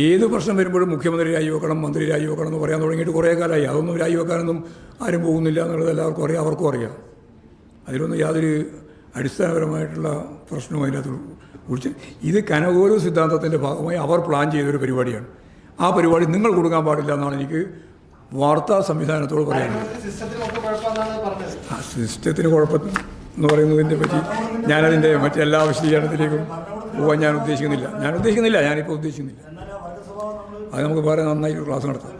ഏത് പ്രശ്നം വരുമ്പോഴും മുഖ്യമന്ത്രി രാജിവെക്കണം മന്ത്രി രാജിവെക്കണം എന്ന് പറയാൻ തുടങ്ങിയിട്ട് കുറേ കാലമായി. അതൊന്നും രാജിവെക്കാനൊന്നും ആരും പോകുന്നില്ല എന്നുള്ളത് എല്ലാവർക്കും അറിയാം അവർക്കും അറിയാം. അതിലൊന്നും യാതൊരു അടിസ്ഥാനപരമായിട്ടുള്ള പ്രശ്നവും അതിനകത്ത് കുറിച്ച് ഇത് കനകോലു സിദ്ധാന്തത്തിന്റെ ഭാഗമായി അവർ പ്ലാൻ ചെയ്തൊരു പരിപാടിയാണ്. ആ പരിപാടി നിങ്ങൾ കൊടുക്കാൻ പാടില്ല എന്നാണ് എനിക്ക് വാർത്താ സംവിധാനത്തോട് പറയാനുള്ളത്. ആ സിസ്റ്റത്തിന് കുഴപ്പം എന്ന് പറയുന്നതിനെ പറ്റി ഞാനതിന്റെ മറ്റെല്ലാ വിശദീകരണത്തിലേക്കും പോകാൻ ഞാൻ ഉദ്ദേശിക്കുന്നില്ല. ഞാൻ ഉദ്ദേശിക്കുന്നില്ല ഞാനിപ്പോൾ ഉദ്ദേശിക്കുന്നില്ല. അത് നമുക്ക് വേറെ നന്നായി ക്ലാസ് നടത്താം.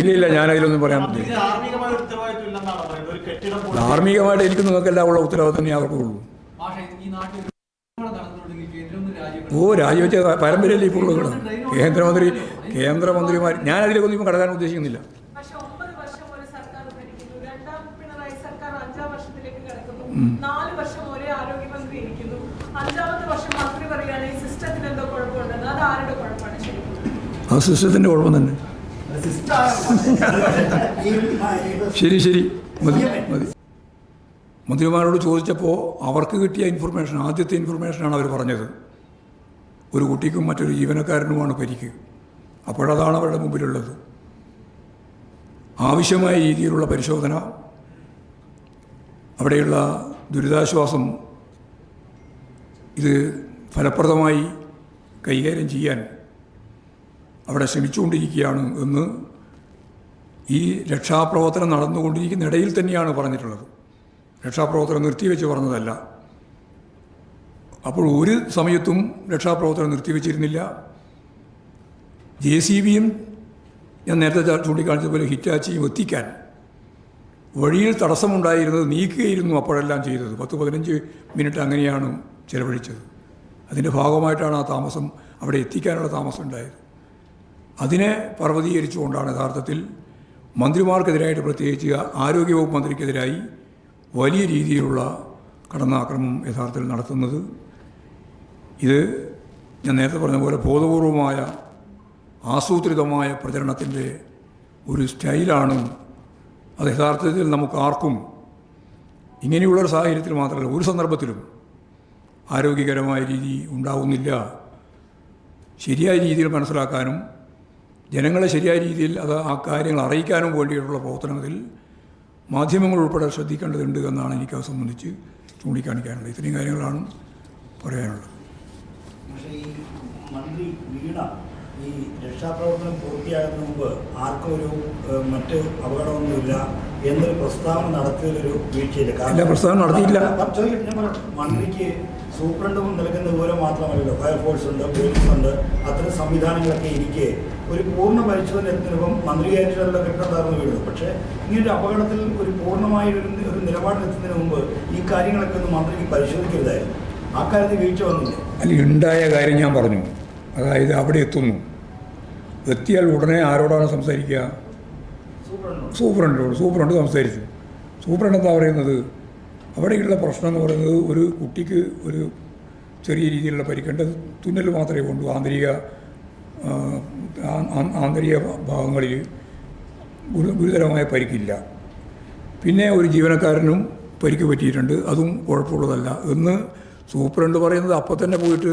ഇല്ല ഇല്ല ഞാനതിലൊന്നും പറയാൻ പറ്റില്ല. ധാർമ്മികമായിട്ട് എനിക്ക് നിങ്ങൾക്കെല്ലാം ഉള്ള ഉത്തരവാദിത്തം തന്നെ ഒന്ന് രാജിവെക്കണം. ഓ രാജിവെച്ച പരമ്പരയല്ലേ ഇപ്പോൾ ഉള്ളത് കേന്ദ്രമന്ത്രി കേന്ദ്രമന്ത്രിമാർ ഞാൻ അതിലേക്കൊന്നും ഇപ്പം കടക്കാൻ ഉദ്ദേശിക്കുന്നില്ല. ഒമ്പത് വർഷം ഒരു സർക്കാർ ഭരിക്കുന്നു രണ്ടാം പിണറായി സർക്കാർ അഞ്ചാം വർഷത്തിലേക്ക് കിടക്കുന്നു നാല് വർഷം ഒരേ ആരോഗ്യമന്ത്രി ഇരിക്കുന്നു അഞ്ചാമത്തെ വർഷം മന്ത്രി പറയുകയാണ് ഈ സിസ്റ്റത്തിന് എന്തോ കുഴപ്പമുണ്ടെന്ന് അത് ആരുടെ കുഴപ്പമാണ് ശരിക്കും ആ സിസ്റ്റത്തിന്റെ കുഴപ്പം തന്നെ. ശരി ശരി. മതി മതി. മന്ത്രിമാരോട് ചോദിച്ചപ്പോൾ അവർക്ക് കിട്ടിയ ഇൻഫർമേഷൻ ആദ്യത്തെ ഇൻഫർമേഷനാണ് അവർ പറഞ്ഞത്. ഒരു കുട്ടിക്കും മറ്റൊരു ജീവനക്കാരനുമാണ് പരിക്ക്. അപ്പോഴതാണ് അവരുടെ മുമ്പിലുള്ളത്. ആവശ്യമായ രീതിയിലുള്ള പരിശോധന അവിടെയുള്ള ദുരിതാശ്വാസം ഇത് ഫലപ്രദമായി കൈകാര്യം ചെയ്യാൻ അവിടെ ശ്രമിച്ചുകൊണ്ടിരിക്കുകയാണ് എന്ന് ഈ രക്ഷാപ്രവർത്തനം നടന്നുകൊണ്ടിരിക്കുന്ന ഇടയിൽ തന്നെയാണ് പറഞ്ഞിട്ടുള്ളത്. രക്ഷാപ്രവർത്തനം നിർത്തിവെച്ച് പറഞ്ഞതല്ല. അപ്പോൾ ഒരു സമയത്തും രക്ഷാപ്രവർത്തനം നിർത്തിവെച്ചിരുന്നില്ല. ജെ സി ബിയും ഞാൻ നേരത്തെ ചൂണ്ടിക്കാണിച്ചതുപോലെ ഹിറ്റാച്ചിയും എത്തിക്കാൻ വഴിയിൽ തടസ്സമുണ്ടായിരുന്നത് നീക്കുകയായിരുന്നു അപ്പോഴെല്ലാം ചെയ്തത്. പത്ത് പതിനഞ്ച് മിനിറ്റ് അങ്ങനെയാണ് ചെലവഴിച്ചത്. അതിന്റെ ഭാഗമായിട്ടാണ് ആ താമസം അവിടെ എത്തിക്കാനുള്ള താമസം ഉണ്ടായത്. അതിനെ പർവതീകരിച്ചുകൊണ്ടാണ് യഥാർത്ഥത്തിൽ മന്ത്രിമാർക്കെതിരായിട്ട് പ്രത്യേകിച്ച് ആരോഗ്യവകുപ്പ് മന്ത്രിക്കെതിരായി വലിയ രീതിയിലുള്ള കടന്നാക്രമം യഥാർത്ഥത്തിൽ നടത്തുന്നത്. ഇത് ഞാൻ നേരത്തെ പറഞ്ഞ പോലെ ബോധപൂർവമായ ആസൂത്രിതമായ പ്രചരണത്തിന്റെ ഒരു സ്റ്റൈലാണ് അത് യഥാർത്ഥത്തിൽ നമുക്ക് ആർക്കും ഇങ്ങനെയുള്ളൊരു സാഹചര്യത്തിൽ മാത്രമല്ല ഒരു സന്ദർഭത്തിലും ആരോഗ്യകരമായ രീതി ഉണ്ടാവുന്നില്ല ശരിയായ രീതിയിൽ മനസ്സിലാക്കാനും ജനങ്ങളെ ശരിയായ രീതിയിൽ അത് ആ കാര്യങ്ങൾ അറിയിക്കാനും വേണ്ടിയിട്ടുള്ള പ്രവർത്തനത്തിൽ മാധ്യമങ്ങൾ ഉൾപ്പെടെ ശ്രദ്ധിക്കേണ്ടതുണ്ട് എന്നാണ് എനിക്ക് അത് സംബന്ധിച്ച് ചൂണ്ടിക്കാണിക്കാനുള്ളത് ഇത്രയും കാര്യങ്ങളാണ് പറയാനുള്ളത് മന്ത്രി വീണ ഈ രക്ഷാപ്രവർത്തനം പൂർത്തിയാകുന്ന മുമ്പ് ആർക്കും ഒരു മറ്റ് അപകടമൊന്നുമില്ല എന്നൊരു പ്രസ്താവന നടത്തിയതൊരു വീഴ്ചയില്ല ഇല്ല, പ്രസ്താവന നടത്തിയില്ല. മന്ത്രിക്ക് സൂപ്രണ്ടും നിൽക്കുന്ന വിവരം മാത്രമല്ലല്ലോ. ഫയർഫോഴ്സ് ഉണ്ട് പോലീസ് ഉണ്ട് അത്തരം സംവിധാനങ്ങളൊക്കെ ഇരിക്കെ ഒരു പൂർണ പരിശോധന എത്തുന്നപ്പം മന്ത്രിയായിട്ടുള്ള കെട്ടിടം തകർന്നു വീഴുന്നു പക്ഷേ ഇങ്ങനൊരു അപകടത്തിൽ ഒരു പൂർണമായ ഒരു ഒരു നിലപാടിലെത്തുന്നതിന് മുമ്പ് ഈ കാര്യങ്ങളൊക്കെ ഒന്ന് മന്ത്രിക്ക് പരിശോധിക്കരുതായിരുന്നു. ആ കാര്യത്തിൽ വീഴ്ച വന്നില്ലേ? അല്ല ഉണ്ടായ കാര്യം ഞാൻ പറഞ്ഞു. അതായത് അവിടെ എത്തുന്നു. എത്തിയാൽ ഉടനെ ആരോടാണ് സംസാരിക്കുക? സൂപ്രണ്ടോട് സൂപ്രണ്ട് സംസാരിച്ചു. സൂപ്രണ്ട് എന്താ പറയുന്നത്? അവിടെയുള്ള പ്രശ്നം എന്ന് പറയുന്നത് ഒരു കുട്ടിക്ക് ഒരു ചെറിയ രീതിയിലുള്ള പരിക്കേണ്ട തുന്നൽ മാത്രമേ കൊണ്ടു ആന്തരിക ആന്തരിക ഭാഗങ്ങളിൽ ഗുരുതരമായ പരിക്കില്ല. പിന്നെ ഒരു ജീവനക്കാരനും പരിക്ക് പറ്റിയിട്ടുണ്ട്. അതും കുഴപ്പമുള്ളതല്ല. എന്ന് സൂപ്രണ്ട് പറയുന്നത് അപ്പം തന്നെ പോയിട്ട്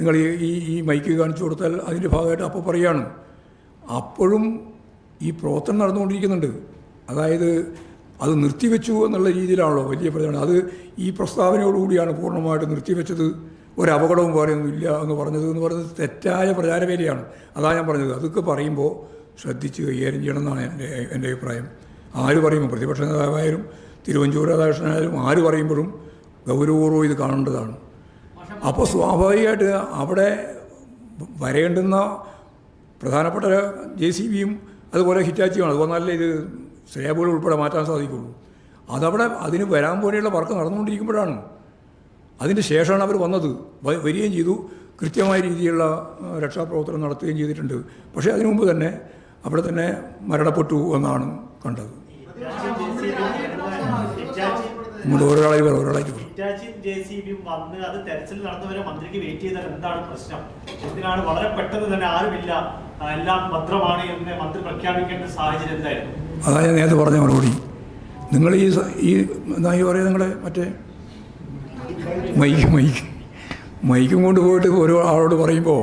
നിങ്ങൾ ഈ ഈ ഈ മൈക്ക് കാണിച്ചു കൊടുത്താൽ അതിന്റെ ഭാഗമായിട്ട് അപ്പോൾ പറയുകയാണ് അപ്പോഴും ഈ പ്രവർത്തനം നടന്നുകൊണ്ടിരിക്കുന്നുണ്ട്. അതായത് അത് നിർത്തിവെച്ചു എന്നുള്ള രീതിയിലാണല്ലോ വലിയ പ്രചാരണം. അത് ഈ പ്രസ്താവനയോടുകൂടിയാണ് പൂർണമായിട്ട് നിർത്തിവെച്ചത്. ഒരപകടവും പറയൊന്നും ഇല്ല എന്ന് പറഞ്ഞത് എന്ന് പറയുന്നത് തെറ്റായ പ്രചാരവേലയാണ് അതാ ഞാൻ പറഞ്ഞത്. അതൊക്കെ പറയുമ്പോൾ ശ്രദ്ധിച്ച് കൈകാര്യം ചെയ്യണം എന്നാണ് എന്റെ എന്റെ അഭിപ്രായം. ആര് പറയുമ്പോൾ പ്രതിപക്ഷ നേതാവായാലും തിരുവഞ്ചൂർ രാധാകൃഷ്ണനായാലും ആര് പറയുമ്പോഴും ഗൗരവപൂർവം ഇത് കാണേണ്ടതാണ്. അപ്പോൾ സ്വാഭാവികമായിട്ട് അവിടെ വരേണ്ടുന്ന പ്രധാനപ്പെട്ട ജെ സി ബിയും അതുപോലെ ഹിറ്റാച്ചിയാണ്. അതുപോലെ ഇത് സ്ലേബുകൾ ഉൾപ്പെടെ മാറ്റാൻ സാധിക്കുള്ളൂ. അതവിടെ അതിന് വരാൻ പോലെയുള്ള വർക്ക് നടന്നുകൊണ്ടിരിക്കുമ്പോഴാണ്. അതിന് ശേഷമാണ് അവർ വന്നത്. വരികയും ചെയ്തു. കൃത്യമായ രീതിയിലുള്ള രക്ഷാപ്രവർത്തനം നടത്തുകയും ചെയ്തിട്ടുണ്ട്. പക്ഷേ അതിനു മുമ്പ് തന്നെ അവിടെ തന്നെ മരണപ്പെട്ടു എന്നാണ് കണ്ടത്. ഇങ്ങോട്ട് ഒരാളായി പറ ജെ വന്ന് തെരച്ചിൽ നടന്നവരെ മന്ത്രിക്ക് വെയിറ്റ് ചെയ്താൽ എന്താണ് പ്രശ്നം? എന്തിനാണ് വളരെ പെട്ടെന്ന് തന്നെ ആരുമില്ല എല്ലാം ഭദ്രമാണ് എന്ന് മന്ത്രി പ്രഖ്യാപിക്കേണ്ട സാഹചര്യം എന്തായിരുന്നു? അതായത് നേരത്തെ പറഞ്ഞ മറുപടി. നിങ്ങൾ ഈ ഈ എന്താ ഈ പറയുക നിങ്ങളുടെ മറ്റേ? Mike mike. മൈക്കും കൊണ്ട് പോയിട്ട് ഓരോ ആളോട് പറയുമ്പോൾ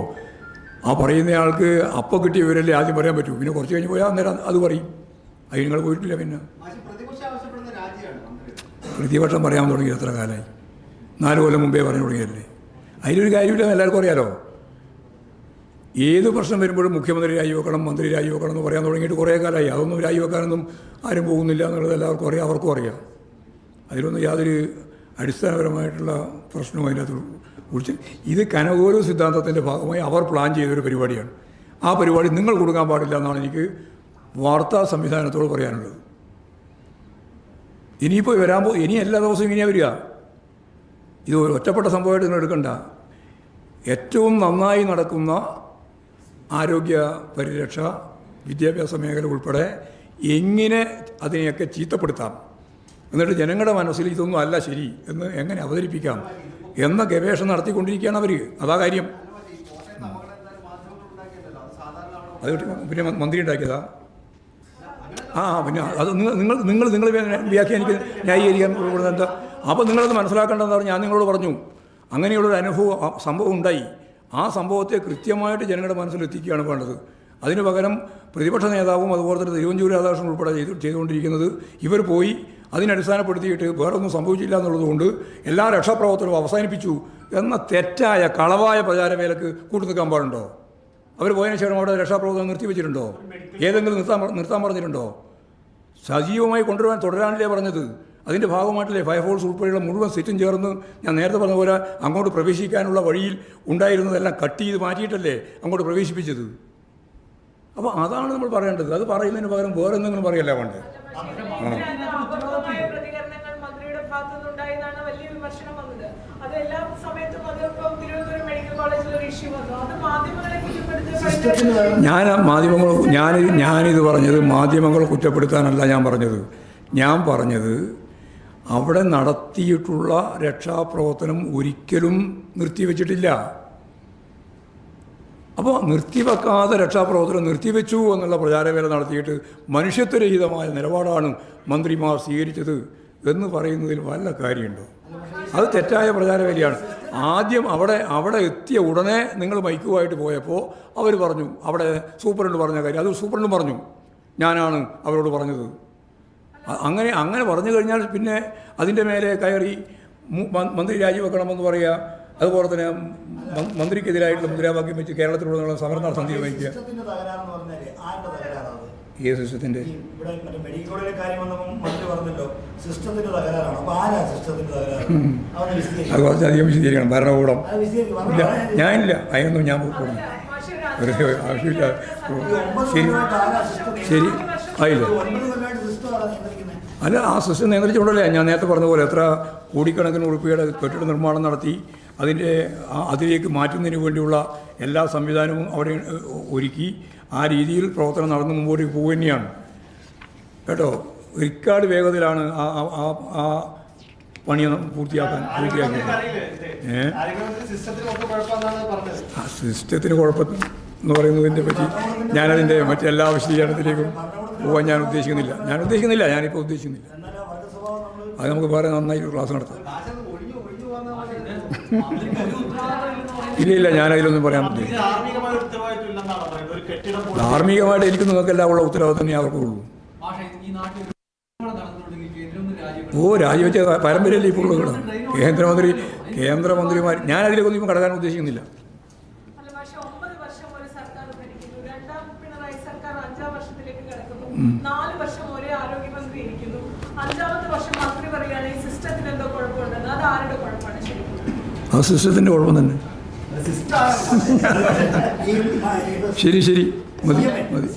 ആ പറയുന്ന ആൾക്ക് അപ്പം കിട്ടിയ വിവരല്ലേ ആദ്യം പറയാൻ പറ്റൂ. പിന്നെ കുറച്ച് കഴിഞ്ഞ് പോയാൽ അന്നേരം അത് പറയും. അതിന് നിങ്ങൾ പോയിട്ടില്ല പിന്നെ. പ്രതിപക്ഷം പറയാൻ തുടങ്ങി എത്ര കാലമായി നാല് കൊല്ലം മുമ്പേ പറഞ്ഞു തുടങ്ങിയല്ലേ അതിലൊരു കാര്യമില്ല എല്ലാവർക്കും അറിയാലോ? ഏത് പ്രശ്നം വരുമ്പോഴും മുഖ്യമന്ത്രി രാജിവെക്കണം മന്ത്രി രാജിവെക്കണം എന്ന് പറയാൻ തുടങ്ങിയിട്ട് കുറേ കാലമായി. അതൊന്നും രാജിവെക്കാനൊന്നും ആരും പോകുന്നില്ല എന്നുള്ളത് എല്ലാവർക്കും അറിയാം അവർക്കും അറിയാം. അതിലൊന്നും യാതൊരു അടിസ്ഥാനപരമായിട്ടുള്ള പ്രശ്നവും അതിനകത്ത് കുറിച്ച് ഇത് കനകോരു സിദ്ധാന്തത്തിന്റെ ഭാഗമായി അവർ പ്ലാൻ ചെയ്തൊരു പരിപാടിയാണ്. ആ പരിപാടി നിങ്ങൾ കൊടുക്കാൻ പാടില്ല എന്നാണ് എനിക്ക് വാർത്താ സംവിധാനത്തോട് പറയാനുള്ളത്. ഇനിയിപ്പോൾ വരാൻ പോ ഇനി എല്ലാ ദിവസവും ഇങ്ങനെയാണ് വരിക. ഇത് ഒറ്റപ്പെട്ട സംഭവമായിട്ട് നിങ്ങൾ എടുക്കണ്ട. ഏറ്റവും നന്നായി നടക്കുന്ന ആരോഗ്യ പരിരക്ഷ വിദ്യാഭ്യാസ മേഖല ഉൾപ്പെടെ എങ്ങനെ അതിനെയൊക്കെ ചീത്തപ്പെടുത്താം? എന്നിട്ട് ജനങ്ങളുടെ മനസ്സിൽ ഇതൊന്നും അല്ല ശരി എന്ന് എങ്ങനെ അവതരിപ്പിക്കാം? എന്ന ഗവേഷണം നടത്തിക്കൊണ്ടിരിക്കുകയാണ് അവർ അതാ കാര്യം. അത് പിന്നെ മന്ത്രി ഉണ്ടാക്കിയതാ. ആ പിന്നെ അത് നിങ്ങൾ നിങ്ങൾ നിങ്ങൾ വ്യാഖ്യാനിക്കുന്ന ന്യായീകരിക്കാൻ എന്താ അപ്പോൾ നിങ്ങളത് മനസ്സിലാക്കേണ്ടതെന്ന് പറഞ്ഞാൽ ഞാൻ നിങ്ങളോട് പറഞ്ഞു. അങ്ങനെയുള്ളൊരു അനുഭവം സംഭവം ഉണ്ടായി. ആ സംഭവത്തെ കൃത്യമായിട്ട് ജനങ്ങളുടെ മനസ്സിലെത്തിക്കുകയാണ് വേണ്ടത്. അതിന് പകരം പ്രതിപക്ഷ നേതാവും അതുപോലെ തന്നെ തിരുവഞ്ചൂർ രാധാകൃഷ്ണൻ ഉൾപ്പെടെ ചെയ്തു ചെയ്തുകൊണ്ടിരിക്കുന്നത് ഇവർ പോയി അതിനടിസ്ഥാനപ്പെടുത്തിയിട്ട് വേറൊന്നും സംഭവിച്ചില്ല എന്നുള്ളതുകൊണ്ട് എല്ലാ രക്ഷാപ്രവർത്തനവും അവസാനിപ്പിച്ചു എന്ന തെറ്റായ കളവായ പ്രചാരവേലക്ക് കൂട്ടുനിൽക്കാൻ പാടുണ്ടോ? അവർ പോയതിനു ശേഷം അവിടെ രക്ഷാപ്രവർത്തനം നിർത്തിവെച്ചിട്ടുണ്ടോ? ഏതെങ്കിലും നിർത്താൻ നിർത്താൻ പറഞ്ഞിട്ടുണ്ടോ? സജീവമായി കൊണ്ടുവരാൻ തുടരാനല്ലേ പറഞ്ഞത്? അതിന്റെ ഭാഗമായിട്ടല്ലേ ഫയർഫോഴ്സ് ഉൾപ്പെടെയുള്ള മുഴുവൻ സെറ്റും ചേർന്ന് ഞാൻ നേരത്തെ പറഞ്ഞ പോലെ അങ്ങോട്ട് പ്രവേശിക്കാനുള്ള വഴിയിൽ ഉണ്ടായിരുന്നതെല്ലാം കട്ട് ചെയ്ത് മാറ്റിയിട്ടല്ലേ അങ്ങോട്ട് പ്രവേശിപ്പിച്ചത്? അപ്പോൾ അതാണ് നമ്മൾ പറയേണ്ടത്. അത് പറയുന്നതിന് പകരം വേറെ എന്തെങ്കിലും പറയല്ല വേണ്ട? പ്രതികരണങ്ങൾ മന്ത്രിയുടെ ഭാഗത്തുനിന്നുണ്ടായി എന്നാണ് വലിയ വിമർശനം വന്നത്. അത് എല്ലാ സമയത്തും അത് മെഡിക്കൽ കോളേജിൽ ഒരു ഇഷ്യൂ വന്നു. അത് മാധ്യമങ്ങളെ സിസ്റ്റത്തിന് കുറ്റപ്പെടുത്തി ഞാൻ മാധ്യമങ്ങൾ ഞാൻ ഞാനിത് പറഞ്ഞത് മാധ്യമങ്ങൾ കുറ്റപ്പെടുത്താനല്ല ഞാൻ പറഞ്ഞത്. ഞാൻ പറഞ്ഞത് അവിടെ നടത്തിയിട്ടുള്ള രക്ഷാപ്രവർത്തനം ഒരിക്കലും നിർത്തിവെച്ചിട്ടില്ല. അപ്പോൾ നിർത്തിവെക്കാതെ രക്ഷാപ്രവർത്തനം നിർത്തിവെച്ചു എന്നുള്ള പ്രചാരവേല നടത്തിയിട്ട് മനുഷ്യത്വരഹിതമായ നിലപാടാണ് മന്ത്രിമാർ സ്വീകരിച്ചത് എന്ന് പറയുന്നതിൽ വല്ല കാര്യമുണ്ടോ? അത് തെറ്റായ പ്രചാരവേലയാണ്. ആദ്യം അവിടെ അവിടെ എത്തിയ ഉടനെ നിങ്ങൾ മൈക്കുമായിട്ട് പോയപ്പോൾ അവർ പറഞ്ഞു അവിടെ സൂപ്രണ്ട് പറഞ്ഞ കാര്യം അത് സൂപ്രണ്ടും പറഞ്ഞു. ഞാനാണ് അവരോട് പറഞ്ഞത്. അങ്ങനെ അങ്ങനെ പറഞ്ഞു കഴിഞ്ഞാൽ പിന്നെ അതിന്റെ മേലെ കയറി മന്ത്രി രാജിവെക്കണമെന്ന് പറയുക അതുപോലെ തന്നെ മന്ത്രിക്കെതിരായിട്ടുള്ള മുദ്രാവാക്യം വെച്ച് കേരളത്തിലുള്ള സമരം നടത്താൻ തീരുമാനിക്കുക. ഈ ഇവിടെ മറ്റേ കാര്യം വന്നപ്പോൾ മന്ത്രി സിസ്റ്റത്തിന്റെ അത് കുറച്ചധികം വിശദീകരിക്കണം. ഭരണകൂടം. ഇല്ല. ഞാനില്ല. അതിനൊന്നും ഞാൻ പോകണം വെറുതെ ആവശ്യമില്ല. ശരി. ശരി. ആയില്ല ഈ ഒൻപത് കൊല്ലമായിട്ട് സിസ്റ്റം ആരാ നിയന്ത്രിക്കുന്നത് അല്ല ആ സിസ്റ്റം നിയന്ത്രിച്ചുകൊണ്ടല്ലേ ഞാൻ നേരത്തെ പറഞ്ഞ പോലെ എത്ര കോടിക്കണക്കിന് ഉറുപ്പിയുടെ കെട്ടിട നിർമ്മാണം നടത്തി അതിന്റെ അതിലേക്ക് മാറ്റുന്നതിന് വേണ്ടിയുള്ള എല്ലാ സംവിധാനവും അവിടെ ഒരുക്കി ആ രീതിയിൽ പ്രവർത്തനം നടന്നു മുമ്പോട്ട് പോകുക തന്നെയാണ്. കേട്ടോ? റിക്കാർഡ് വേഗത്തിലാണ് ആ ആ- പണി പൂർത്തിയാക്കാൻ പൂർത്തിയാക്കിയത്. ഏ? ആ സിസ്റ്റത്തിന് കുഴപ്പം എന്ന് പറയുന്നതിനെ പറ്റി ഞാനതിന്റെ മറ്റെല്ലാ വിശദീകരണത്തിലേക്കും പോകാൻ ഞാൻ ഉദ്ദേശിക്കുന്നില്ല. ഞാൻ ഉദ്ദേശിക്കുന്നില്ല. ഞാനിപ്പോൾ ഉദ്ദേശിക്കുന്നില്ല. അത് നമുക്ക് വേറെ നന്നായി ക്ലാസ് നടത്താം. ഇല്ല ഇല്ല ഞാനതിലൊന്നും പറയാൻ പറ്റില്ല. ധാർമ്മികമായിട്ട് എനിക്ക് നിങ്ങൾക്കെല്ലാം ഉള്ള ഉത്തരവാദിത്തം തന്നെ അവർക്കുള്ളൂ ഓ രാജിവെച്ച പാരമ്പര്യമല്ലേ ഇപ്പോൾ ഉള്ളത് കേന്ദ്രമന്ത്രി കേന്ദ്രമന്ത്രിമാർ ഞാനതിലേക്കൊന്നും ഇപ്പം കടക്കാൻ ഉദ്ദേശിക്കുന്നില്ല. നാല് വർഷം ഒരേ ആരോഗ്യമന്ത്രി ഇരിക്കുന്നു. അഞ്ചാമത്തെ വർഷം മന്ത്രി പറയുകയാണ് ഈ സിസ്റ്റത്തിന് എന്തോ കുഴപ്പമുണ്ടെന്ന്. അത് ആരുടെ കുഴപ്പമാണ് ശരിക്കും? ആ സിസ്റ്റത്തിന്റെ കുഴപ്പം തന്നെ. ശരി ശരി. മതി മതി.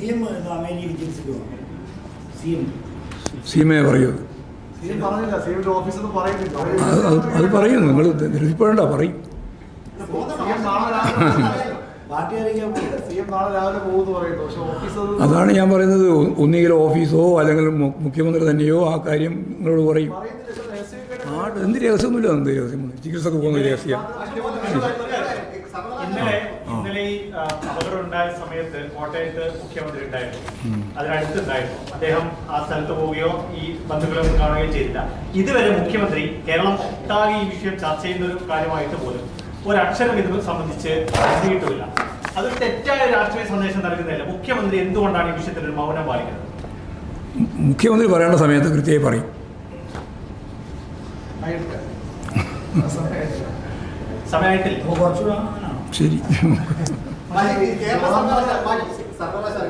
സീമയെ പറയൂ. പറഞ്ഞില്ല. സി ഓഫീസിൽ നിന്ന് പറയുന്നില്ല. അത് അത് അത് നിങ്ങൾ നിരസിപ്പോഴണ്ട പറയും. അതാണ് ഞാൻ പറയുന്നത്. ഒന്നുകിൽ ഓഫീസോ അല്ലെങ്കിൽ മുഖ്യമന്ത്രി തന്നെയോ ആ കാര്യങ്ങളോട് പറയും. ആ എന്ത് രഹസ്യമൊന്നുമില്ല. എന്ത് രഹസ്യം? ചികിത്സക്ക് പോകുന്ന രഹസ്യം. ഇന്നലെ ഇന്നലെ ഈ ആ, അപകടം ഉണ്ടായ സമയത്ത് കോട്ടയത്ത് മുഖ്യമന്ത്രി ഉണ്ടായിരുന്നു. അതിനടുത്തുണ്ടായിരുന്നു. അദ്ദേഹം ആ സ്ഥലത്ത് പോവുകയോ ഈ ബന്ധുക്കളെ ഒന്നും കാണുകയോ ചെയ്തില്ല. ഇതുവരെ മുഖ്യമന്ത്രി കേരളം ഒട്ടാകെ ഈ വിഷയം ചർച്ച ചെയ്യുന്ന ഒരു കാര്യമായിട്ട് പോലും ഒരക്ഷരം ഇത് സംബന്ധിച്ച് എഴുതിയിട്ടുമില്ല അതൊരു തെറ്റായ രാഷ്ട്രീയ സന്ദേശം നൽകുന്നില്ല മുഖ്യമന്ത്രി എന്തുകൊണ്ടാണ് ഈ വിഷയത്തിൽ ഒരു മൗനം പാലിക്കുന്നത്? മുഖ്യമന്ത്രി പറയേണ്ട സമയത്ത് കൃത്യമായി പറയും. ശരി. സർവകലാശാല